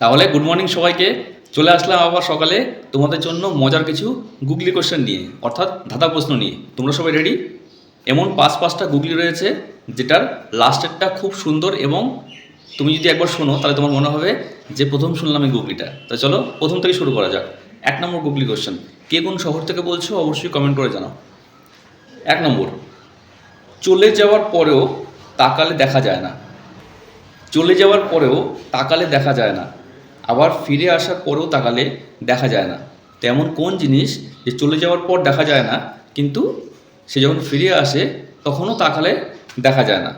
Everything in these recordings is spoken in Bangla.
তাহলে গুড মর্নিং সবাইকে। চলে আসলাম আবার সকালে তোমাদের জন্য মজার কিছু গুগলি কোশ্চেন নিয়ে, অর্থাৎ ধাঁধা প্রশ্ন নিয়ে। তোমরা সবাই রেডি এমন পাঁচ পাঁচটা গুগলি রয়েছে যেটার লাস্টেরটা খুব সুন্দর এবং তুমি যদি একবার শোনো, তাহলে তোমার মনে হবে যে প্রথম শুনলাম এই গুগলিটা তো চলো, প্রথম থেকে শুরু করা যাক। এক নম্বর গুগলি কোশ্চেন কে কোন শহর থেকে বলছো অবশ্যই কমেন্ট করে জানাও। এক নম্বর, চলে যাওয়ার পরেও তাকালে দেখা যায় না। চলে যাওয়ার পরেও তাকালে দেখা যায় না। আবার ফিরে আসার পরেও তাকালে দেখা যায় না। তেমন কোন জিনিস যে চলে যাওয়ার পর দেখা যায় না, কিন্তু সে যখন ফিরে আসে, তখনও তাকালে দেখা যায় না।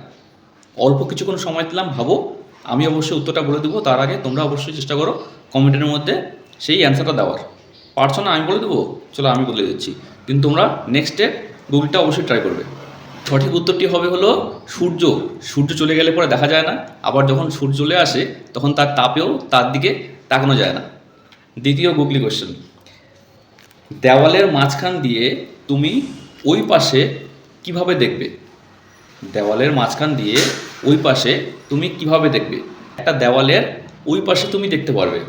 অল্প কিছুক্ষণ সময় দিলাম, ভাবো, আমি অবশ্যই উত্তরটা বলে দেবো, তার আগে তোমরা অবশ্যই চেষ্টা করো কমেন্টের মধ্যে সেই অ্যান্সারটা দেওয়ার। পারছ না, আমি বলে দেবো? চলো, আমি বলে দিচ্ছি। কিন্তু তোমরা নেক্সটে গুগলটা অবশ্যই ট্রাই করবে। সঠিক উত্তরটি হবে হলো সূর্য। সূর্য চলে গেলে পরে দেখা যায় না। আবার যখন সূর্য চলে আসে, তখন তার তাপেও তার দিকে তাকানো যায় না। দ্বিতীয় গুগলি কোশ্চেন দেওয়ালের মাঝখান দিয়ে তুমি ওই পাশে কীভাবে দেখবে? দেওয়ালের মাঝখান দিয়ে ওই পাশে তুমি কীভাবে দেখবে? একটা দেওয়ালের ওই পাশে তুমি দেখতে পারবে।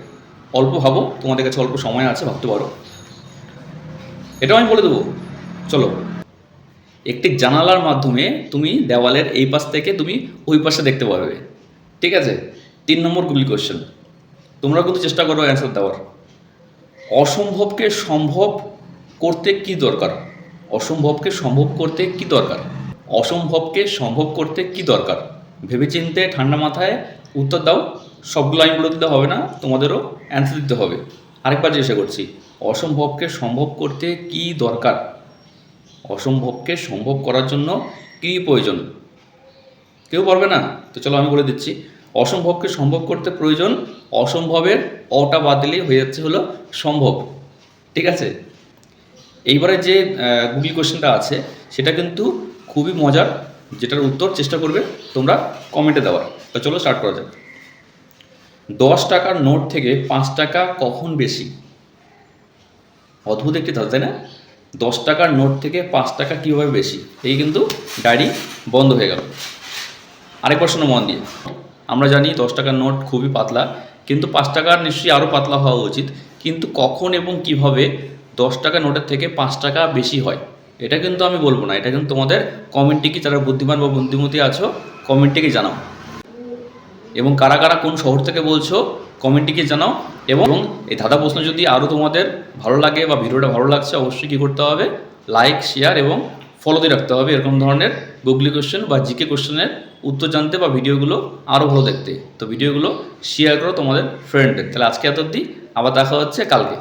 অল্প ভাবো, তোমাদের কাছে অল্প সময় আছে, ভাবতে পারো। এটাও আমি বলে দেবো। চলো। একটি জানালার মাধ্যমে তুমি দেওয়ালের এই পাশ থেকে তুমি ওই পাশে দেখতে পারবে। ঠিক আছে? তিন নম্বর গুগলি কোশ্চেন তোমরা কিন্তু চেষ্টা করো অ্যান্সার দেওয়ার। অসম্ভবকে সম্ভব করতে কি দরকার? অসম্ভবকে সম্ভব করতে কি দরকার? অসম্ভবকে সম্ভব করতে কি দরকার? ভেবেচিন্তে ঠান্ডা মাথায় উত্তর দাও। সবগুলো আমি বলে দিতে হবে না, তোমাদেরও অ্যান্সার দিতে হবে। আরেকবার জিজ্ঞাসা করছি, অসম্ভবকে সম্ভব করতে কি দরকার? অসম্ভবকে সম্ভব করার জন্য কী প্রয়োজন? কেউ পারবে না? তো চলো আমি বলে দিচ্ছি। অসম্ভবকে সম্ভব করতে প্রয়োজন, অসম্ভবের অটা বাদ দিলেই হয়ে যাচ্ছে হলো সম্ভব। ঠিক আছে? এইবারে যে গুগল কোশ্চেনটা আছে, সেটা কিন্তু খুবই মজার, যেটার উত্তর চেষ্টা করবে তোমরা কমেন্টে দেওয়ার। তো চলো স্টার্ট করা যাক। দশ টাকার নোট থেকে পাঁচ টাকা কখন বেশি? অদ্ভুত একটি ধারণা তাই না? দশ টাকার নোট থেকে পাঁচ টাকা কীভাবে বেশি? এই কিন্তু ডায়েরি বন্ধ হয়ে গেল। আরেক প্রশ্ন মন দিয়ে। আমরা জানি দশ টাকার নোট খুবই পাতলা, কিন্তু পাঁচ টাকার নিশ্চয়ই আরও পাতলা হওয়া উচিত। কিন্তু কখন এবং কীভাবে দশ টাকা নোটের থেকে পাঁচ টাকা বেশি হয়? এটা কিন্তু আমি বলব না। এটা কিন্তু তোমাদের কমেন্টে কি যারা বুদ্ধিমান বা বুদ্ধিমতী আছো, কমেন্টে জানাও। এবং কারা কারা কোন শহর থেকে বলছো কমেন্টে জানাও। এবং এই ধাঁধা প্রশ্ন যদি আরও তোমাদের ভালো লাগে বা ভিডিওটা ভালো লাগছে, অবশ্যই কী করতে হবে? লাইক শেয়ার এবং ফলো দিয়ে রাখতে হবে এরকম ধরনের গুগলি কোশ্চেন বা জিকে কোশ্চেনের উত্তর জানতে বা ভিডিওগুলো আরও ভালো দেখতে। তো ভিডিওগুলো শেয়ার করো তোমাদের ফ্রেন্ডদের তাহলে আজকে এত অবধি, আবার দেখা হচ্ছে কালকে।